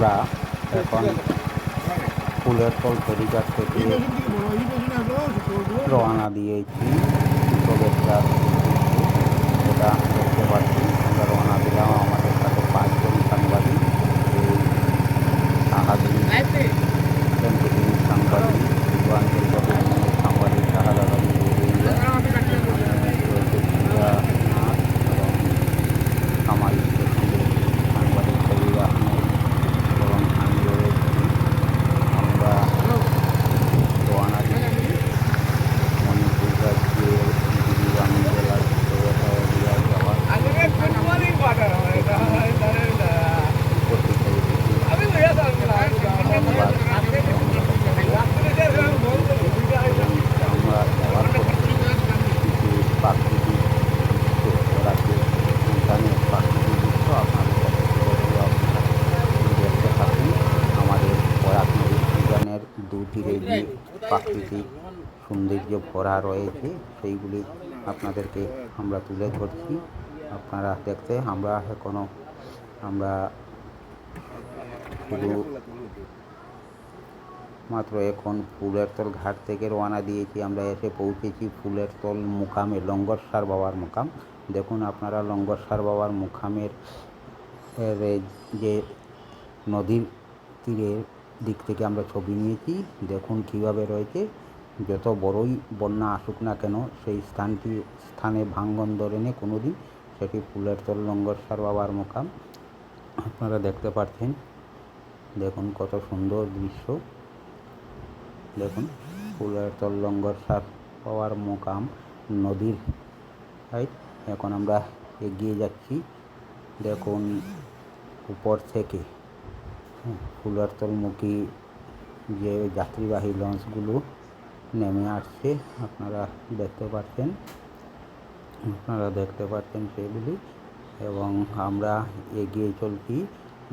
আমরা এখন ফুলের তল ফেরিঘাট থেকে রওনা দিয়েছি। শুভেচ্ছার সেটা দেখতে পাচ্ছি। আমরা রওনা দিলাম আমাদের সাথে পাঁচজন সাংবাদিক। এই সাংবাদিক পূর্বাঞ্চল প্রতিনিধি সাংবাদিক শাহাদাত আলী রুবেলিয়া, রয়েছে পূজা নাথ এবং সামাজিক প্রসঙ্গে সাংবাদিক কবির আহমেদ এবং আমি রয়েছি আমরা রওনা দিচ্ছি মণিপুর রাজ্যের গিরিবাম জেলার দেবতারিয়া যাওয়ার উপস্থিত হয়েছি আমরা যাওয়ার পথে কিছু প্রাকৃতিক দৃশ্য রাজ্যের উদ্যানের প্রাকৃতিক দৃশ্য আপনাদের সাথে তুলে ধরবো আপনারা দেখতে থাকুন আমাদের বরাক নদীর উদ্যানের দুটিরে যে প্রাকৃতিক ভরা রয়েছে, সেইগুলি আপনাদেরকে আমরা তুলে ধরছি। আপনারা দেখতে, আমরা এখনও আমরা শুধু মাত্র এখন ফুলের তল ঘাট থেকে রওনা দিয়েছি। আমরা এসে পৌঁছেছি ফুলের তল মুকামে, লঙ্গরসার বাবার মুকাম। দেখুন আপনারা, লঙ্গরসার বাবার এই যে নদীর তীরের দিক থেকে আমরা ছবি নিয়েছি। দেখুন কীভাবে রয়েছে। যত বড়ই বন্যা আসুক না কেন, সেই স্থানটি, স্থানে ভাঙ্গন ধরেনি কোনো দিন সেটি ফুলের তল লঙ্গরসার বাবার মোকাম। আপনারা দেখতে পাচ্ছেন দেখুন কত সুন্দর দৃশ্য। দেখুন, ফুলের তল লঙ্গর সার পাওয়ার মোকাম নদীর রাইট এখন আমরা এগিয়ে যাচ্ছি, দেখুন উপর থেকে। ফুলের তলমুখী যে যাত্রীবাহী লঞ্চগুলো নেমে আসছে। আপনারা দেখতে পাচ্ছেন, আপনারা দেখতে পাচ্ছেন সেগুলি। এবং আমরা এগিয়ে চলছি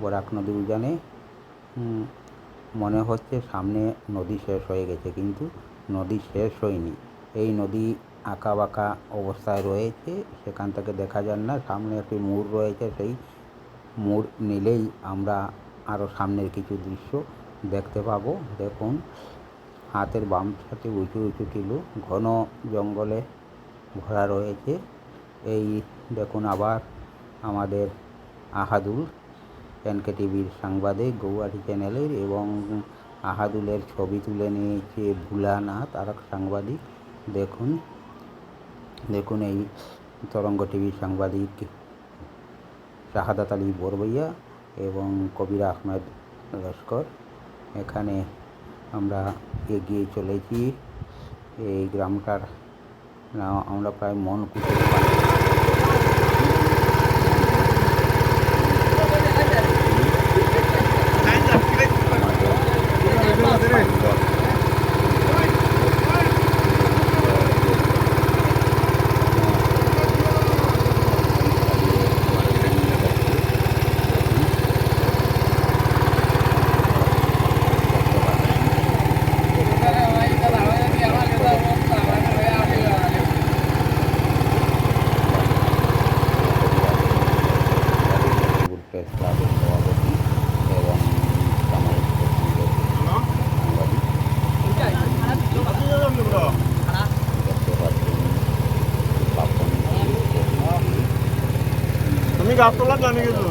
বরাক নদী উজানে। মনে হচ্ছে সামনে নদী শেষ হয়ে গেছে, কিন্তু নদী শেষ হয়নি। এই নদী আঁকা বাঁকা অবস্থায় রয়েছে। সেখান থেকে দেখা যান না, সামনে একটি মোড় রয়েছে। সেই মোড় নিলেই আমরা আরও সামনের কিছু দৃশ্য দেখতে পাবো। দেখুন হাতের বাম সাথে উঁচু উঁচু টিলু ঘন জঙ্গলে ভরা রয়েছে। এই দেখুন আবার আমাদের আহাদুল এনকে টিভির সাংবাদিক, গৌহাটি চ্যানেলের এবং আহাদুলের ছবি তুলে নিয়েছে ভুলানাথ আর এক সাংবাদিক। দেখুন দেখুন এই তরঙ্গ টিভির সাংবাদিক শাহাদাত আলী বরবইয়া এবং কবির আহমেদ লস্কর। এখানে আমরা এগিয়ে চলেছি। এই গ্রামটার আমরা প্রায় মন কুটে kaptolar lan gidiyor.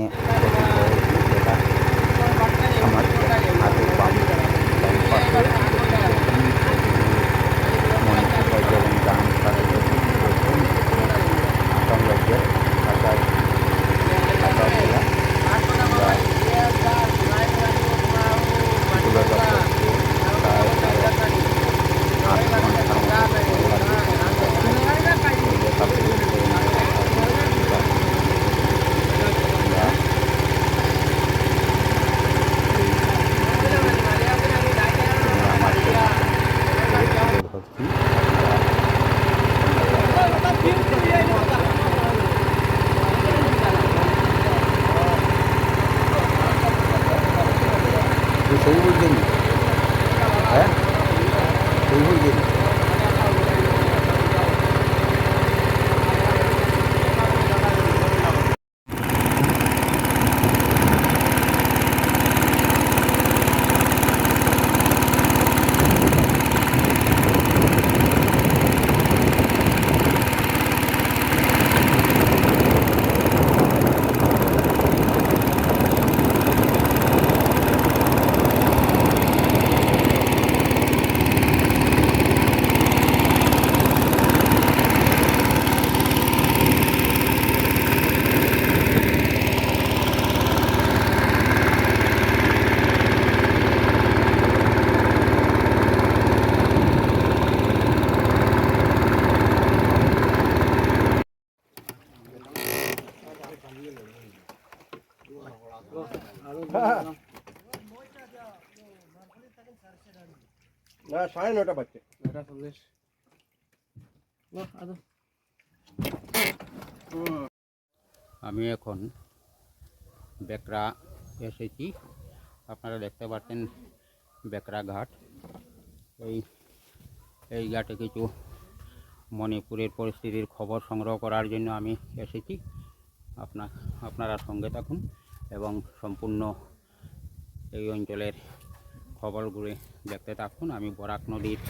স্থানে উপস্থিত হয়েছি যেটা আমার হাতের বাম ডান পাশে মনিসিপাল এবং গ্রাম সাথে আসাম রাজ্যের ঢাকায় ঢাকা জেলা আমরা তুলে দপ্তরকে প্রায় আট ঘণ্টার মতো সময় লাগে। এই লেখাগুলো আমরা সেই বলছেন হ্যাঁ সেই বলছেন না সাড়ে নটা বাজছে। আমি এখন বেকরা এসেছি। আপনারা দেখতে পাচ্ছেন বেকরা ঘাট। এই এই ঘাটে কিছু মণিপুরের পরিস্থিতির খবর সংগ্রহ করার জন্য আমি এসেছি। আপনা আপনারা সঙ্গে থাকুন এবং সম্পূর্ণ এই অঞ্চলের খবরগুলি দেখতে থাকুন। আমি বরাক নদীর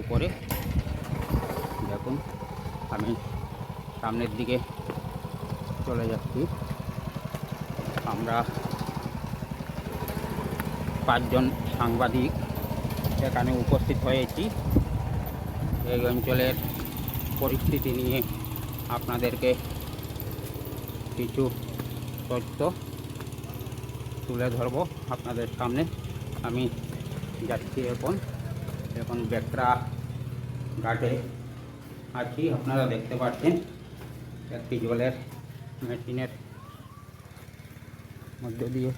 উপরে। দেখুন, আমি সামনের দিকে চলে যাচ্ছি। আমরা পাঁচজন সাংবাদিক এখানে উপস্থিত হয়েছি। এই অঞ্চলের পরিস্থিতি নিয়ে আপনাদেরকে কিছু তথ্য তুলে ধরব আপনাদের সামনে। আমি যাচ্ছি এখন। এখন বেকরা ঘাটে আছি, আপনারা দেখতে পাচ্ছেন একটি জলের মেশিনের মধ্যে দিয়ে।